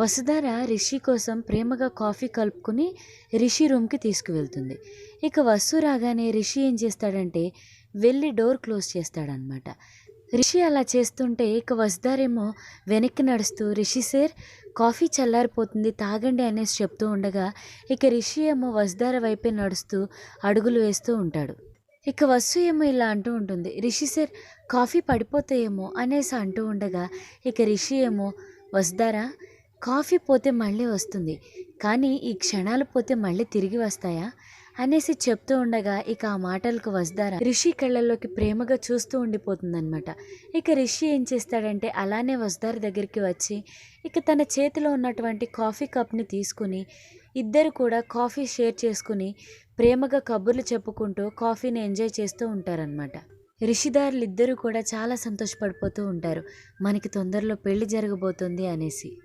వసుధార రిషి కోసం ప్రేమగా కాఫీ కలుపుకుని రిషి రూమ్కి తీసుకువెళ్తుంది. ఇక వసు రాగానే రిషి ఏం చేస్తాడంటే వెళ్ళి డోర్ క్లోజ్ చేస్తాడనమాట రిషి అలా చేస్తుంటే ఇక వసుధారేమో వెనక్కి నడుస్తూ రిషి సార్ కాఫీ చల్లారిపోతుంది తాగండి అనేసి చెప్తూ ఉండగా ఇక రిషి ఏమో వసుధార వైపే నడుస్తూ అడుగులు వేస్తూ ఉంటాడు. ఇక వసు ఏమో ఇలా అంటూ ఉంటుంది రిషి సార్ కాఫీ పడిపోతాయేమో అనేసి అంటూ ఉండగా ఇక రిషి ఏమో వసుధారా కాఫీ పోతే మళ్ళీ వస్తుంది. కానీ ఈ క్షణాలు పోతే మళ్ళీ తిరిగి వస్తాయా? అనేసి చెప్తూ ఉండగా ఇక ఆ మాటలకు వస్తారా రిషి కళ్ళల్లోకి ప్రేమగా చూస్తూ ఉండిపోతుందన్నమాట. ఇక రిషి ఏం చేస్తాడంటే అలానే వసుధార దగ్గరికి వచ్చి ఇక తన చేతిలో ఉన్నటువంటి కాఫీ కప్ని తీసుకుని ఇద్దరు కూడా కాఫీ షేర్ చేసుకుని ప్రేమగా కబుర్లు చెప్పుకుంటూ కాఫీని ఎంజాయ్ చేస్తూ ఉంటారనమాట రిషిదారులు ఇద్దరూ కూడా చాలా సంతోషపడిపోతూ ఉంటారు. మనకి తొందరలో పెళ్ళి జరగబోతుంది అనేసి.